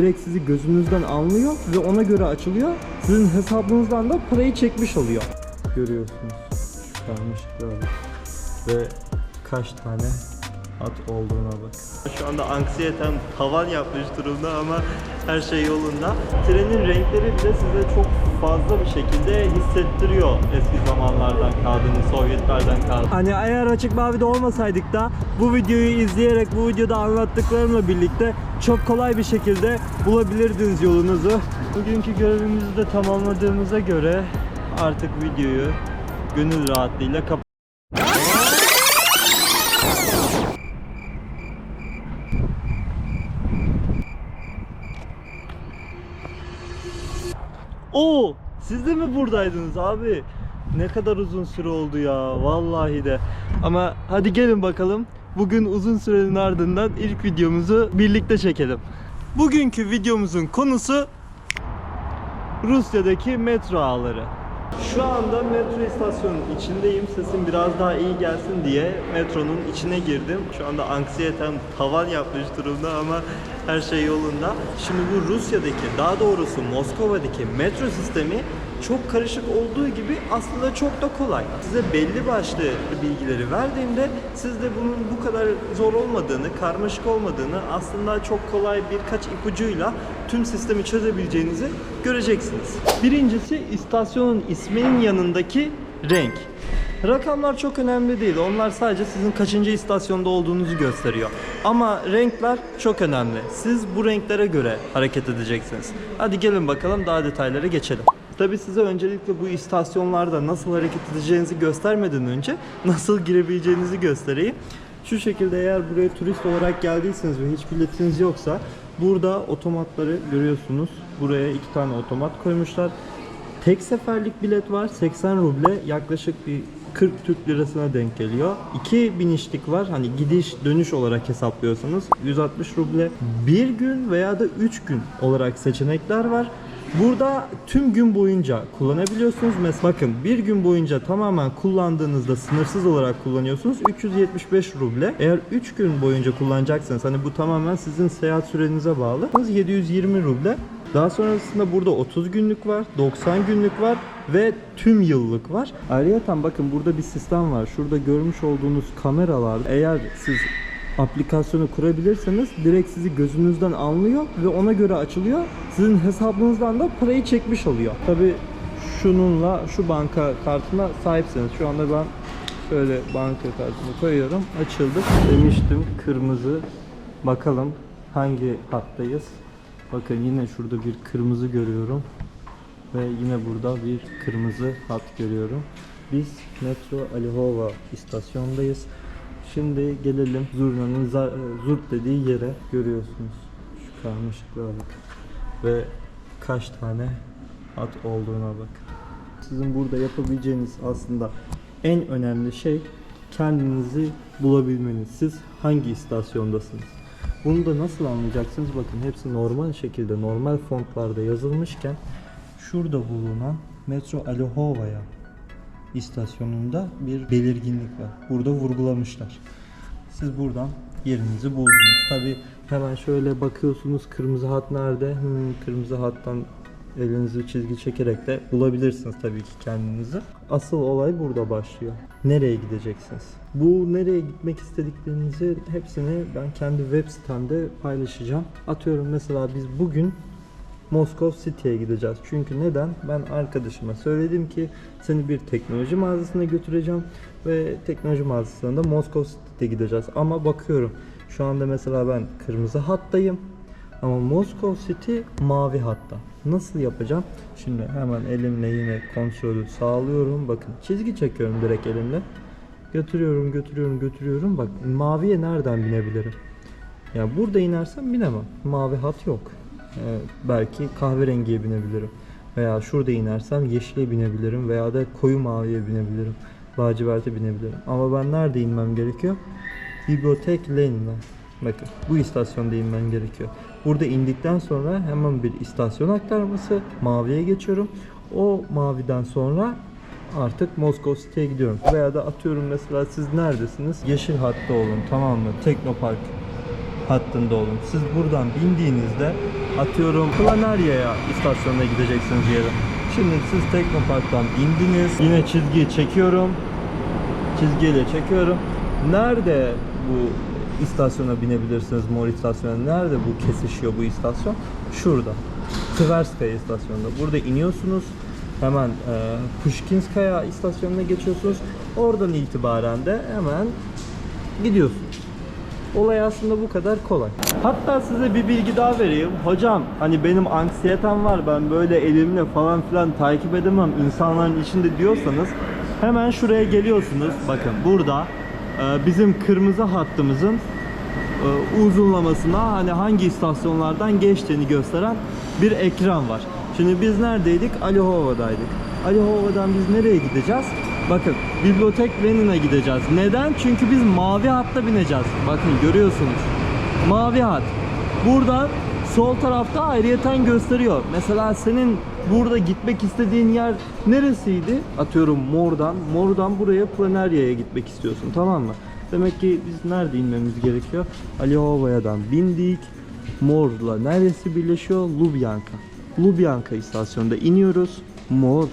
Direkt sizi gözünüzden anlıyor ve ona göre açılıyor. Sizin hesabınızdan da parayı çekmiş oluyor. Görüyorsunuz şu karmaşıkları ve kaç tane at olduğuna bak. Şu anda anksiyetem tavan yapmış durumda ama her şey yolunda. Trenin renkleri bile size çok fazla bir şekilde hissettiriyor eski zamanlardan kaldığını, Sovyetlerden kaldığını. Hani eğer açık mavide olmasaydık da bu videoyu izleyerek bu videoda anlattıklarımla birlikte çok kolay bir şekilde bulabilirdiniz yolunuzu. Bugünkü görevimizi de tamamladığımıza göre artık videoyu gönül rahatlığıyla kapat Oo, siz de mi buradaydınız abi? Ne kadar uzun süre oldu ya vallahi de. Ama hadi gelin bakalım. Bugün uzun sürenin ardından ilk videomuzu birlikte çekelim. Bugünkü videomuzun konusu Rusya'daki metro ağları. Şu anda metro istasyonunun içindeyim. Sesim biraz daha iyi gelsin diye metronun içine girdim. Şu anda anksiyetem tavan yapmış durumda ama her şey yolunda. Şimdi bu Rusya'daki, daha doğrusu Moskova'daki metro sistemi çok karışık olduğu gibi aslında çok da kolay. Size belli başlı bilgileri verdiğimde siz de bunun bu kadar zor olmadığını, karmaşık olmadığını aslında çok kolay birkaç ipucuyla tüm sistemi çözebileceğinizi göreceksiniz. Birincisi istasyonun isminin yanındaki renk. Rakamlar çok önemli değil. Onlar sadece sizin kaçıncı istasyonda olduğunuzu gösteriyor. Ama renkler çok önemli. Siz bu renklere göre hareket edeceksiniz. Hadi gelin bakalım daha detaylara geçelim. Tabi size öncelikle bu istasyonlarda nasıl hareket edeceğinizi göstermeden önce nasıl girebileceğinizi göstereyim. Şu şekilde eğer buraya turist olarak geldiyseniz ve hiç biletiniz yoksa burada otomatları görüyorsunuz. Buraya iki tane otomat koymuşlar. Tek seferlik bilet var 80 ruble yaklaşık bir 40 Türk lirasına denk geliyor. İki binişlik var hani gidiş dönüş olarak hesaplıyorsanız 160 ruble. Bir gün veya da 3 gün olarak seçenekler var. Burada tüm gün boyunca kullanabiliyorsunuz. Mesela bakın bir gün boyunca tamamen kullandığınızda sınırsız olarak kullanıyorsunuz 375 ruble. Eğer 3 gün boyunca kullanacaksınız hani bu tamamen sizin seyahat sürenize bağlı. 720 ruble. Daha sonrasında burada 30 günlük var, 90 günlük var ve tüm yıllık var. Ayrıca bakın burada bir sistem var. Şurada görmüş olduğunuz kameralar eğer siz aplikasyonu kurabilirseniz direkt sizi gözünüzden anlıyor ve ona göre açılıyor. Sizin hesabınızdan da parayı çekmiş oluyor. Tabi şununla şu banka kartına sahipseniz şu anda ben şöyle banka kartını koyuyorum. Açıldı. Demiştim kırmızı. Bakalım hangi hattayız. Bakın yine şurada bir kırmızı görüyorum. Ve yine burada bir kırmızı hat görüyorum. Biz Metro Alihova istasyondayız. Şimdi gelelim zurnanın za- zurt dediği yere görüyorsunuz. Şu karmaşıklığa bak. Ve kaç tane hat olduğuna bak. Sizin burada yapabileceğiniz aslında en önemli şey kendinizi bulabilmeniz. Siz hangi istasyondasınız? Bunu da nasıl anlayacaksınız? Bakın hepsi normal şekilde normal fontlarda yazılmışken şurada bulunan Metro Alihova'ya istasyonunda bir belirginlik var. Burada vurgulamışlar. Siz buradan yerinizi buldunuz. Tabi hemen şöyle bakıyorsunuz kırmızı hat nerede? Hmm, kırmızı hattan elinizi çizgi çekerek de bulabilirsiniz tabii ki kendinizi. Asıl olay burada başlıyor. Nereye gideceksiniz? Bu nereye gitmek istediklerinizi hepsini ben kendi web sitemde paylaşacağım. Atıyorum mesela biz bugün Moskov City'ye gideceğiz. Çünkü neden? Ben arkadaşıma söyledim ki seni bir teknoloji mağazasına götüreceğim ve teknoloji mağazasında Moskov City'ye gideceğiz. Ama bakıyorum şu anda mesela ben kırmızı hattayım ama Moskov City mavi hatta. Nasıl yapacağım? Şimdi hemen elimle yine kontrolü sağlıyorum. Bakın çizgi çekiyorum direkt elimle. Götürüyorum, götürüyorum, götürüyorum. Bak maviye nereden binebilirim? Ya burada inersem binemem. Mavi hat yok. Ee, belki kahverengiye binebilirim. Veya şurada inersem yeşile binebilirim veya da koyu maviye binebilirim. Laciverte binebilirim. Ama ben nerede inmem gerekiyor? Bibliotek Lane'de. Bakın bu istasyonda inmem gerekiyor. Burada indikten sonra hemen bir istasyon aktarması maviye geçiyorum. O maviden sonra artık Moskova City'ye gidiyorum. Veya da atıyorum mesela siz neredesiniz? Yeşil hatta olun tamam mı? Teknopark hattında olun. Siz buradan bindiğinizde atıyorum Planarya'ya istasyonuna gideceksiniz yarın. Şimdi siz Teknopark'tan indiniz. Yine çizgiyi çekiyorum. Çizgiyle çekiyorum. Nerede bu istasyona binebilirsiniz Mor istasyonu? Nerede bu kesişiyor bu istasyon? Şurada. Tverskaya istasyonunda. Burada iniyorsunuz. Hemen e, Pushkinskaya istasyonuna geçiyorsunuz. Oradan itibaren de hemen gidiyorsunuz. Olay aslında bu kadar kolay. Hatta size bir bilgi daha vereyim. Hocam hani benim anksiyetem var ben böyle elimle falan filan takip edemem insanların içinde diyorsanız hemen şuraya geliyorsunuz. Bakın burada e, bizim kırmızı hattımızın e, uzunlamasına hani hangi istasyonlardan geçtiğini gösteren bir ekran var. Şimdi biz neredeydik? Alihova'daydık. Alihova'dan biz nereye gideceğiz? Bakın Bibliotek Lenin'e gideceğiz. Neden? Çünkü biz mavi hatta bineceğiz. Bakın görüyorsunuz. Mavi hat. Buradan sol tarafta ayrıyeten gösteriyor. Mesela senin burada gitmek istediğin yer neresiydi? Atıyorum Mor'dan. Mor'dan buraya Planarya'ya gitmek istiyorsun tamam mı? Demek ki biz nerede inmemiz gerekiyor? Alihova'dan bindik. Mor'la neresi birleşiyor? Lubyanka. Lubyanka istasyonunda iniyoruz. Mor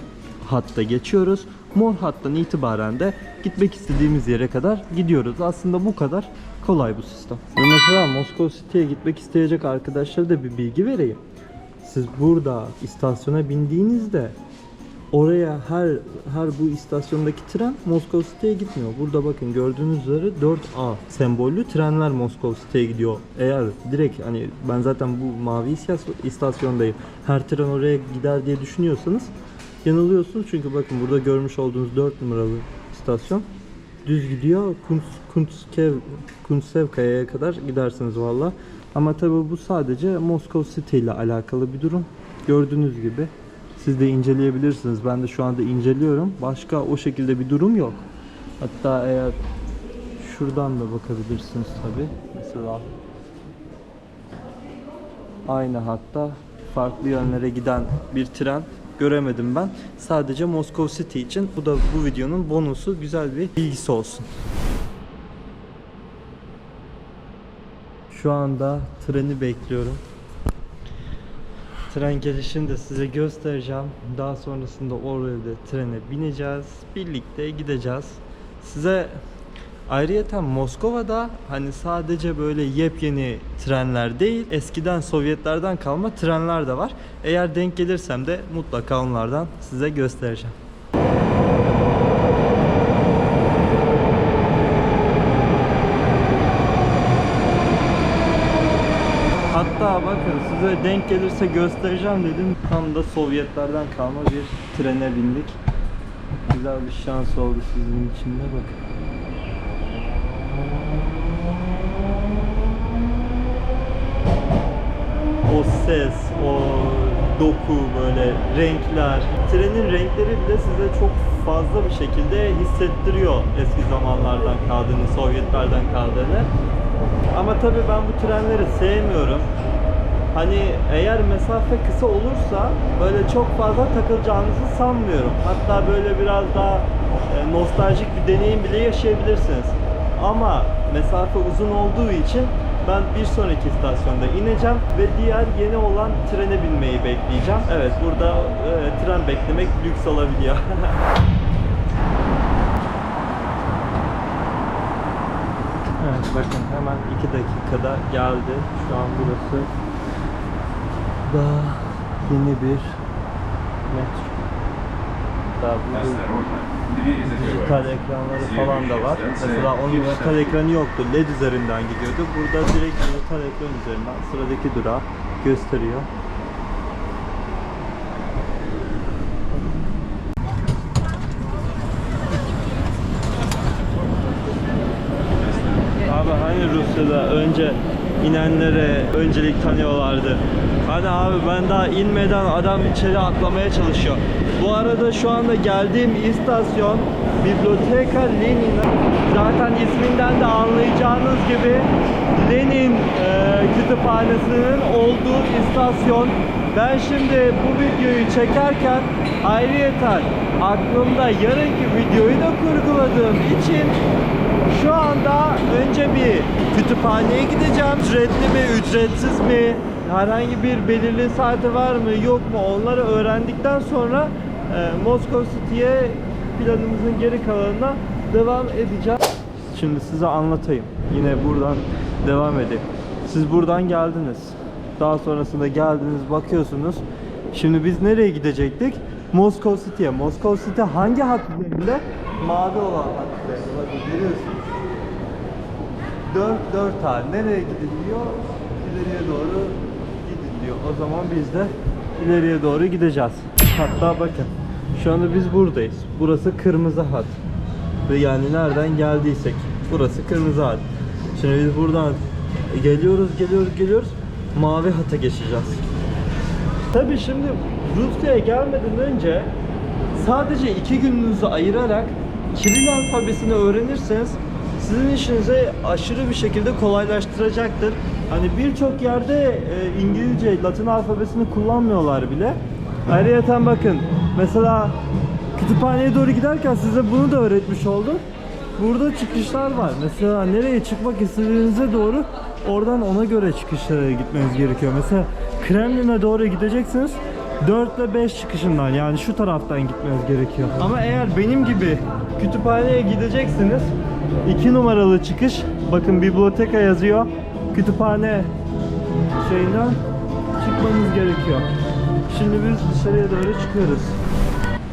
hatta geçiyoruz. Mor hattan itibaren de gitmek istediğimiz yere kadar gidiyoruz. Aslında bu kadar kolay bu sistem. Mesela Moskova City'ye gitmek isteyecek arkadaşlara da bir bilgi vereyim. Siz burada istasyona bindiğinizde oraya her her bu istasyondaki tren Moskova City'ye gitmiyor. Burada bakın gördüğünüz üzere 4A sembollü trenler Moskova City'ye gidiyor. Eğer direkt hani ben zaten bu mavi istas- istasyondayım. Her tren oraya gider diye düşünüyorsanız yanılıyorsunuz. Çünkü bakın burada görmüş olduğunuz 4 numaralı istasyon düz gidiyor. Kuntskev, Kuntsevkaya'ya kadar gidersiniz valla. Ama tabi bu sadece Moskova City ile alakalı bir durum. Gördüğünüz gibi siz de inceleyebilirsiniz. Ben de şu anda inceliyorum. Başka o şekilde bir durum yok. Hatta eğer şuradan da bakabilirsiniz tabi. Mesela aynı hatta farklı yönlere giden bir tren göremedim ben. Sadece Moskova City için bu da bu videonun bonusu güzel bir bilgisi olsun. Şu anda treni bekliyorum. Tren gelişini de size göstereceğim. Daha sonrasında da trene bineceğiz. Birlikte gideceğiz. Size ayrıyeten Moskova'da hani sadece böyle yepyeni trenler değil, eskiden Sovyetlerden kalma trenler de var. Eğer denk gelirsem de mutlaka onlardan size göstereceğim. Hatta bakın size denk gelirse göstereceğim dedim. Tam da Sovyetlerden kalma bir trene bindik. Güzel bir şans oldu sizin için de bakın. O ses, o doku böyle renkler. Trenin renkleri bile size çok fazla bir şekilde hissettiriyor eski zamanlardan kaldığını, Sovyetlerden kaldığını. Ama tabii ben bu trenleri sevmiyorum. Hani eğer mesafe kısa olursa böyle çok fazla takılacağınızı sanmıyorum. Hatta böyle biraz daha e, nostaljik bir deneyim bile yaşayabilirsiniz. Ama mesafe uzun olduğu için ben bir sonraki istasyonda ineceğim ve diğer yeni olan trene binmeyi bekleyeceğim. Evet burada e, tren beklemek lüks olabiliyor. Evet bakın hemen 2 dakikada geldi. Şu an burası da yeni bir metro. Daha burada dijital ekranları falan da var. Mesela onun dijital ekranı yoktu. LED üzerinden gidiyordu. Burada direkt dijital ekran üzerinden sıradaki durağı gösteriyor. Abi hani Rusya'da önce inenlere öncelik tanıyorlardı. Hani abi ben daha inmeden adam içeri atlamaya çalışıyor. Bu arada şu anda geldiğim istasyon Biblioteka Lenin. Zaten isminden de anlayacağınız gibi Lenin e, kütüphanesinin olduğu istasyon. Ben şimdi bu videoyu çekerken ayrıyeten aklımda yarınki videoyu da kurguladığım için şu anda önce bir kütüphaneye gideceğim. Ücretli mi, ücretsiz mi? Herhangi bir belirli saati var mı yok mu onları öğrendikten sonra e, Moskova City'ye planımızın geri kalanına devam edeceğim. Şimdi size anlatayım. Yine buradan devam edeyim. Siz buradan geldiniz. Daha sonrasında geldiniz bakıyorsunuz. Şimdi biz nereye gidecektik? Moskova City'ye. Moskova City hangi hat üzerinde? Mavi olan hat üzerinde. Bakın görüyorsunuz. 4 4 tane nereye gidiliyor? İleriye doğru. O zaman biz de ileriye doğru gideceğiz. Hatta bakın şu anda biz buradayız. Burası kırmızı hat. Ve yani nereden geldiysek burası kırmızı hat. Şimdi biz buradan geliyoruz, geliyoruz, geliyoruz. Mavi hata geçeceğiz. Tabii şimdi Rusya'ya gelmeden önce sadece iki gününüzü ayırarak Kiril alfabesini öğrenirseniz sizin işinize aşırı bir şekilde kolaylaştıracaktır. Hani birçok yerde e, İngilizce, Latin alfabesini kullanmıyorlar bile. Ayrıca bakın mesela kütüphaneye doğru giderken size bunu da öğretmiş oldum. Burada çıkışlar var. Mesela nereye çıkmak istediğinize doğru oradan ona göre çıkışlara gitmeniz gerekiyor. Mesela Kremlin'e doğru gideceksiniz. 4 ile 5 çıkışından yani şu taraftan gitmeniz gerekiyor. Ama eğer benim gibi kütüphaneye gideceksiniz 2 numaralı çıkış bakın biblioteka yazıyor. Kütüphane şeyinden çıkmanız gerekiyor. Şimdi biz dışarıya doğru çıkıyoruz.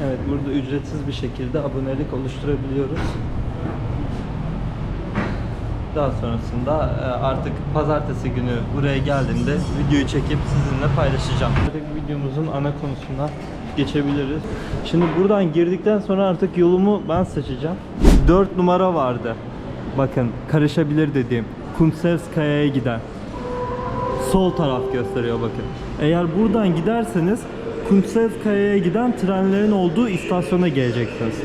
Evet burada ücretsiz bir şekilde abonelik oluşturabiliyoruz. Daha sonrasında e, artık pazartesi günü buraya geldiğimde videoyu çekip sizinle paylaşacağım. Artık videomuzun ana konusuna geçebiliriz. Şimdi buradan girdikten sonra artık yolumu ben seçeceğim. 4 numara vardı. Bakın karışabilir dediğim. Kumsevskaya'ya giden. Sol taraf gösteriyor bakın. Eğer buradan giderseniz Kumsevskaya'ya giden trenlerin olduğu istasyona geleceksiniz.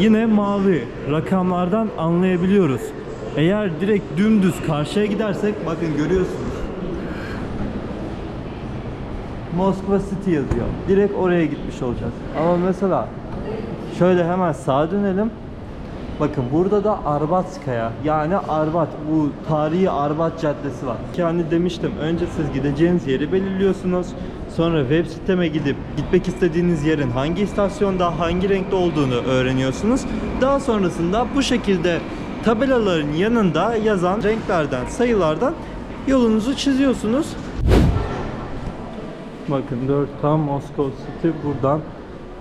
Yine mavi rakamlardan anlayabiliyoruz. Eğer direkt dümdüz karşıya gidersek bakın görüyorsunuz. Moskva City yazıyor. Direkt oraya gitmiş olacağız. Ama mesela şöyle hemen sağa dönelim. Bakın burada da Arbatskaya yani Arbat bu tarihi Arbat Caddesi var. Yani demiştim önce siz gideceğiniz yeri belirliyorsunuz. Sonra web siteme gidip gitmek istediğiniz yerin hangi istasyonda hangi renkte olduğunu öğreniyorsunuz. Daha sonrasında bu şekilde tabelaların yanında yazan renklerden, sayılardan yolunuzu çiziyorsunuz. Bakın 4 tam Moskova City buradan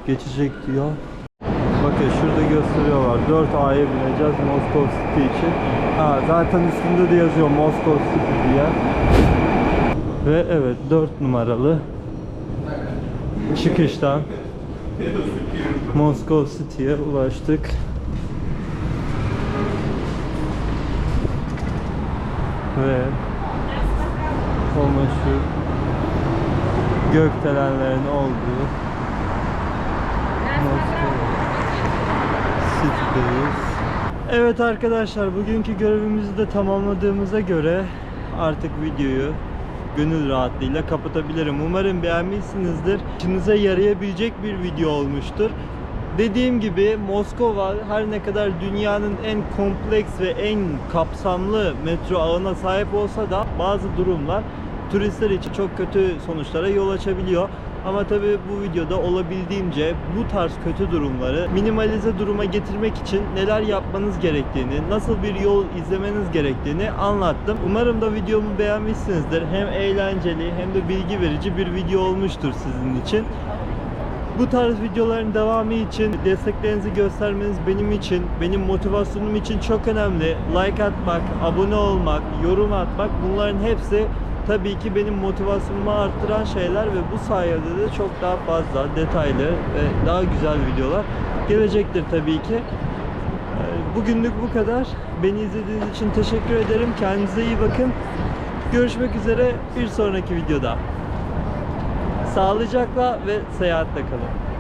geçecek diyor. Bakın şurada gösteriyorlar. 4A'ya bineceğiz Moskova City için. Ha, zaten üstünde de yazıyor Moskova City diye. Ve evet 4 numaralı çıkıştan Moskova City'ye ulaştık. Ve o meşhur gökdelenlerin olduğu Moskova City'deyiz. Evet arkadaşlar bugünkü görevimizi de tamamladığımıza göre artık videoyu gönül rahatlığıyla kapatabilirim. Umarım beğenmişsinizdir. İşinize yarayabilecek bir video olmuştur. Dediğim gibi Moskova her ne kadar dünyanın en kompleks ve en kapsamlı metro ağına sahip olsa da bazı durumlar turistler için çok kötü sonuçlara yol açabiliyor. Ama tabii bu videoda olabildiğimce bu tarz kötü durumları minimalize duruma getirmek için neler yapmanız gerektiğini, nasıl bir yol izlemeniz gerektiğini anlattım. Umarım da videomu beğenmişsinizdir. Hem eğlenceli hem de bilgi verici bir video olmuştur sizin için. Bu tarz videoların devamı için desteklerinizi göstermeniz benim için, benim motivasyonum için çok önemli. Like atmak, abone olmak, yorum atmak bunların hepsi tabii ki benim motivasyonumu arttıran şeyler ve bu sayede de çok daha fazla detaylı ve daha güzel videolar gelecektir tabii ki. Ee, Bugünlük bu kadar. Beni izlediğiniz için teşekkür ederim. Kendinize iyi bakın. Görüşmek üzere bir sonraki videoda. Sağlıcakla ve seyahatle kalın.